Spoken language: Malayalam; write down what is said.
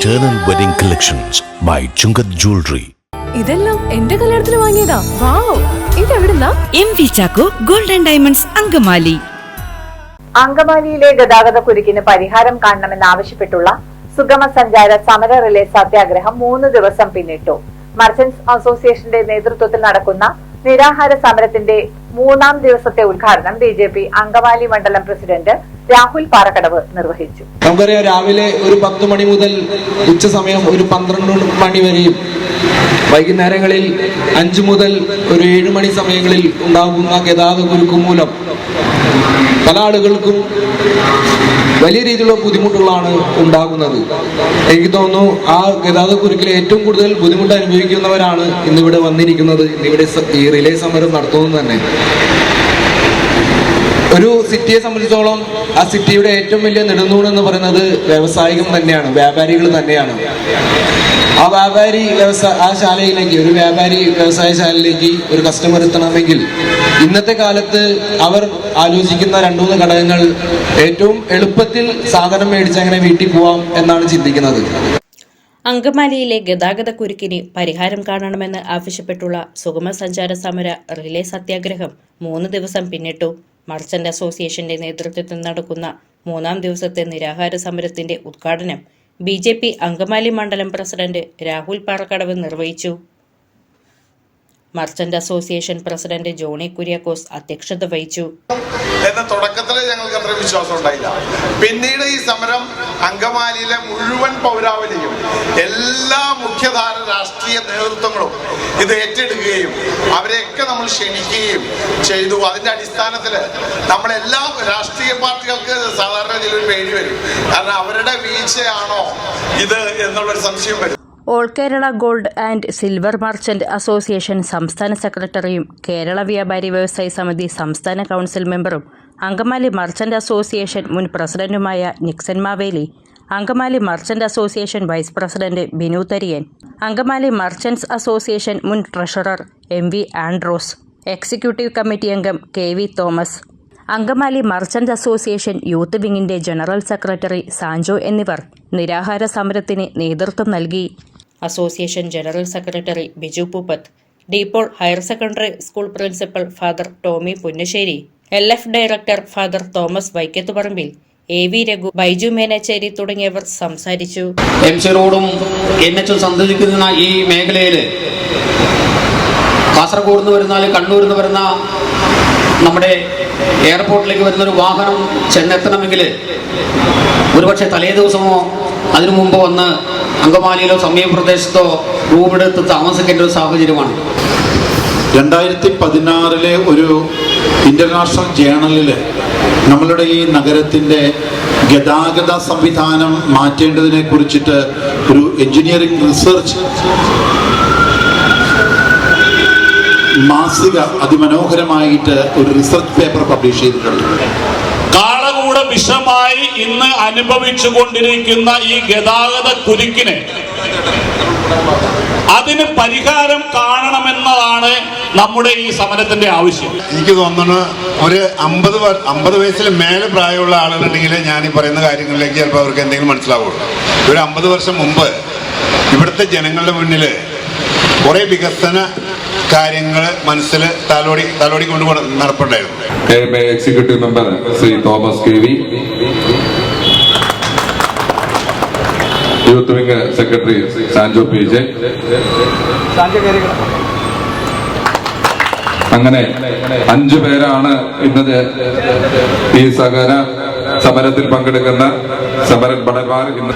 Eternal Wedding Collections by Chungath Jewelry. ഇതെല്ലാം എന്റെ കല്യാണത്തിന് വാങ്ങിയതാ. Wow ഇതെവിടുന്നാ? M V Chacko golden diamonds Angamaly. അങ്കമാലിയിലെ ഗതാഗത കുരുക്കിന് പരിഹാരം കാണണമെന്നാവശ്യപ്പെട്ടുള്ള സുഗമ സഞ്ചാര സമര റിലേ സത്യാഗ്രഹം മൂന്ന് ദിവസം പിന്നിട്ടു. മർച്ചന്റ്സ് അസോസിയേഷന്റെ നേതൃത്വത്തിൽ നടക്കുന്ന നിരാഹാര സമരത്തിന്റെ മൂന്നാം ദിവസത്തെ ഉദ്ഘാടനം ബി ജെ പി അങ്കമാലി മണ്ഡലം പ്രസിഡന്റ് രാഹുൽ പാറക്കടവ് നിർവഹിച്ചു. നമുക്കറിയാം രാവിലെ ഒരു പത്ത് മണി മുതൽ ഉച്ച സമയം ഒരു പന്ത്രണ്ട് മണി വരെയും വൈകുന്നേരങ്ങളിൽ അഞ്ചു മുതൽ ഒരു ഏഴ് മണി സമയങ്ങളിൽ ഉണ്ടാകുന്ന ഗതാഗത കുരുക്ക് മൂലം പല ആളുകൾക്കും വലിയ രീതിയിലുള്ള ബുദ്ധിമുട്ടുകളാണ് ഉണ്ടാകുന്നത്. എനിക്ക് തോന്നുന്നു ആ ഗതാഗത കുരുക്കിൽ ഏറ്റവും കൂടുതൽ ബുദ്ധിമുട്ട് അനുഭവിക്കുന്നവരാണ് ഇന്നിവിടെ വന്നിരിക്കുന്നത്. ഇന്നിവിടെ ഈ റിലേ സമരം നടത്തുന്നത് തന്നെ. ഒരു സിറ്റിയെ സംബന്ധിച്ചോളം ആ സിറ്റിയുടെ ഏറ്റവും വലിയ നെടുന്നൂൺ എന്ന് പറയുന്നത് വ്യവസായികം തന്നെയാണ് വ്യാപാരികൾ തന്നെയാണ്. ആ വ്യാപാരി വ്യവസായ ആ ശാലയിലേക്ക് ഒരു വ്യാപാരി വ്യവസായ ശാലയിലേക്ക് ഒരു കസ്റ്റമർ എത്തണമെങ്കിൽ ഇന്നത്തെ കാലത്ത് അവർ ആലോചിക്കുന്ന രണ്ടു മൂന്ന് ഘടകങ്ങൾ ഏറ്റവും എളുപ്പത്തിൽ സാധനം മേടിച്ച് അങ്ങനെ വീട്ടിൽ പോവാം എന്നാണ് ചിന്തിക്കുന്നത്. അങ്കമാലിയിലെ ഗതാഗത കുരുക്കിന് പരിഹാരം കാണണമെന്ന് ആവശ്യപ്പെട്ടുള്ള സുഗമ സഞ്ചാര സമര റിലേ സത്യാഗ്രഹം മൂന്ന് ദിവസം പിന്നിട്ടു. മർച്ചന്റ് അസോസിയേഷന്റെ നേതൃത്വത്തിൽ നടക്കുന്ന മൂന്നാം ദിവസത്തെ നിരാഹാര സമരത്തിന്റെ ഉദ്ഘാടനം ബി അങ്കമാലി മണ്ഡലം പ്രസിഡന്റ് രാഹുൽ പാറക്കടവ് നിർവഹിച്ചു. Merchant association president Johny Kuriakose അധ്യക്ഷത വഹിച്ചു. എന്ന തുടക്കത്തിൽ ഞങ്ങൾക്ക് അത്ര വിശ്വാസം ഉണ്ടായില്ല. പിന്നീട് ഈ സമരം അങ്കമാലിയിലെ മുഴുവൻ പൗരാവലിയും എല്ലാ മുഖ്യധാര രാഷ്ട്രീയ നേതൃത്വങ്ങളും ഇത് ഏറ്റെടുക്കുകയും അവരെയൊക്കെ നമ്മൾ ക്ഷണിക്കുകയും ചെയ്തു. അതിന്റെ അടിസ്ഥാനത്തിൽ നമ്മളെല്ലാ രാഷ്ട്രീയ പാർട്ടികൾക്ക് സാധാരണ ഒരു പേടി വരും. കാരണം അവരുടെ വീഴ്ചയാണോ ഇത് എന്നുള്ളൊരു സംശയം വരും. All Kerala gold and silver merchant association സംസ്ഥാന സെക്രട്ടറിയും കേരള വ്യാപാരി വ്യവസായി സമിതി സംസ്ഥാന കൗൺസിൽ മെമ്പറും അങ്കമാലി മർച്ചന്റ് അസോസിയേഷൻ മുൻ പ്രസിഡന്റുമായ Nixon Maveli Angamaly merchant association vice president Binu Tharian Angamaly merchants association മുൻ treasurer M V Andros executive committee അംഗം K V Thomas Angamaly merchant association youth വിങ്ങിന്റെ general secretary Sanjo എന്നിവർ നിരാഹാര സമരത്തിന് നേതൃത്വം നൽകി. Association general secretary Biju Pooppath De Paul higher secondary school principal father Tommy Punnassery L F director father Thomas Vaikathuparambil A V Raghu Baiju Menachery തുടങ്ങിയവർ സംസാരിച്ചു. എം സി റോഡും എൻ എച്ചും സന്ദർശിക്കുന്ന ഈ മേഖലയിൽ കാസർഗോഡ് നിന്ന് വരുന്ന കണ്ണൂരിൽ നിന്ന് വരുന്ന നമ്മുടെ എയർപോർട്ടിലേക്ക് വരുന്ന ഒരു വാഹനം ചെന്നെത്തണമെങ്കിൽ ഒരുപക്ഷെ തലേ ദിവസമോ അതിനു മുമ്പ് വന്ന് അങ്കമാലിയിലോ സമീപപ്രദേശത്തോ റൂമെടുത്ത് താമസിക്കേണ്ട ഒരു സാഹചര്യമാണ്. രണ്ടായിരത്തി പതിനാറിലെ ഒരു ഇന്റർനാഷണൽ ജേണലിൽ നമ്മളുടെ ഈ നഗരത്തിന്റെ ഗതാഗത സംവിധാനം മാറ്റേണ്ടതിനെ കുറിച്ചിട്ട് ഒരു എഞ്ചിനീയറിംഗ് റിസർച്ച് മാസിക അതിമനോഹരമായിട്ട് ഒരു റിസർച്ച് പേപ്പർ പബ്ലിഷ് ചെയ്തിട്ടുണ്ട്. വിഷമായി ഇന്ന് അനുഭവിച്ചു കൊണ്ടിരിക്കുന്ന ഈ ഗതാഗത കുരുക്കിനെ അതിന് പരിഹാരം കാണണമെന്നതാണ് നമ്മുടെ ഈ സമരത്തിന്റെ ആവശ്യം. എനിക്ക് തോന്നുന്നു ഒരു അമ്പത് അമ്പത് വയസ്സിൽ മേലെ പ്രായമുള്ള ആളുകളുണ്ടെങ്കിൽ ഞാൻ ഈ പറയുന്ന കാര്യങ്ങളിലേക്ക് ചിലപ്പോൾ അവർക്ക് എന്തെങ്കിലും മനസ്സിലാവുള്ളൂ. ഒരു അമ്പത് വർഷം മുമ്പ് ഇവിടുത്തെ ജനങ്ങളുടെ മുന്നിൽ കുറേ വികസന കാര്യങ്ങൾ മനസ്സിൽ തലോടി തലോടി കൊണ്ട് നടപ്പുണ്ടായിരുന്നു. Executive member Shri Thomas K V. Youth wing secretary Sanjo P J. അങ്ങനെ അഞ്ചു പേരാണ് ഇന്നത്. ഈ സഹന സമരത്തിൽ പങ്കെടുക്കുന്ന സമരൻ ഭടന്മാർ ഇന്ന്